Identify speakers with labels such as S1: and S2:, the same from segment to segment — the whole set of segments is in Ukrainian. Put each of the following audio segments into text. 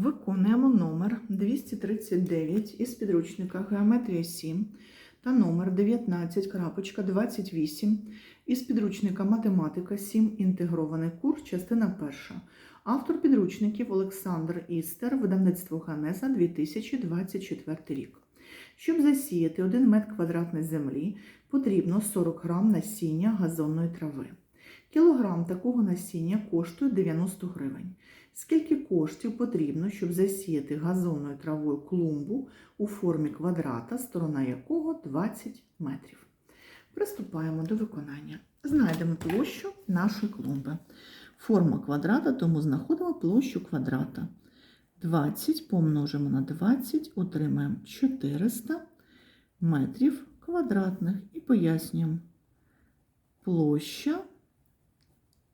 S1: Виконуємо номер 239 із підручника Геометрія 7 та номер 19.28 із підручника Математика 7. Інтегрований курс, частина 1. Автор підручників Олександр Істер, видавництво Ганеза 2024 рік. Щоб засіяти 1 метр квадратної землі, потрібно 40 грам насіння газонної трави. Кілограм такого насіння коштує 90 гривень. Скільки коштів потрібно, щоб засіяти газонною травою клумбу у формі квадрата, сторона якого 20 метрів? Приступаємо до виконання. Знайдемо площу нашої клумби. Форма квадрата, тому знаходимо площу квадрата. 20 помножимо на 20, отримаємо 400 метрів квадратних і пояснюємо площа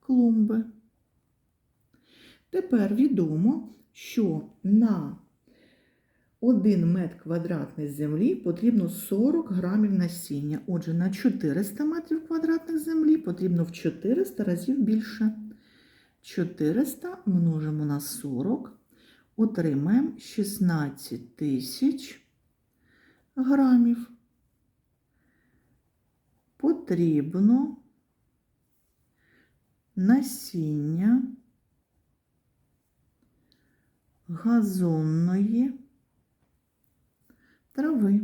S1: клумби. Тепер відомо, що на 1 метр квадратний землі потрібно 40 грамів насіння. Отже, на 400 метрів квадратних землі потрібно в 400 разів більше. 400 множимо на 40, отримаємо 16 тисяч грамів. Потрібно насіння газонної трави.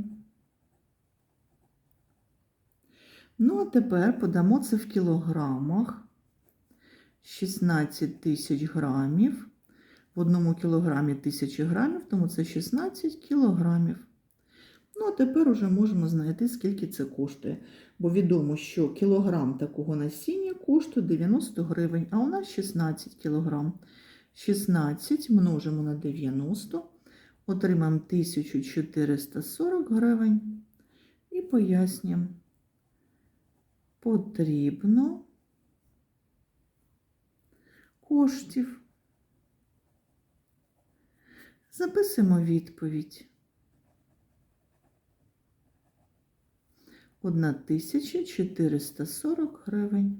S1: Ну, а тепер подамо це в кілограмах. 16 тисяч грамів. В одному кілограмі тисячі грамів, тому це 16 кілограмів. Ну, а тепер уже можемо знайти, скільки це коштує. Бо відомо, що кілограм такого насіння коштує 90 гривень, а у нас 16 кілограм. 16 множимо на 90, отримаємо 1440 гривень. І пояснюємо. Потрібно коштів. Записуємо відповідь. 1440 гривень.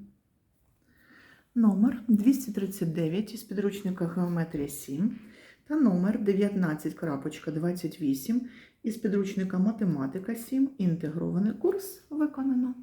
S1: Номер 239 із підручника Геометрія 7 та номер 19.28 із підручника Математика 7. Інтегрований курс виконано.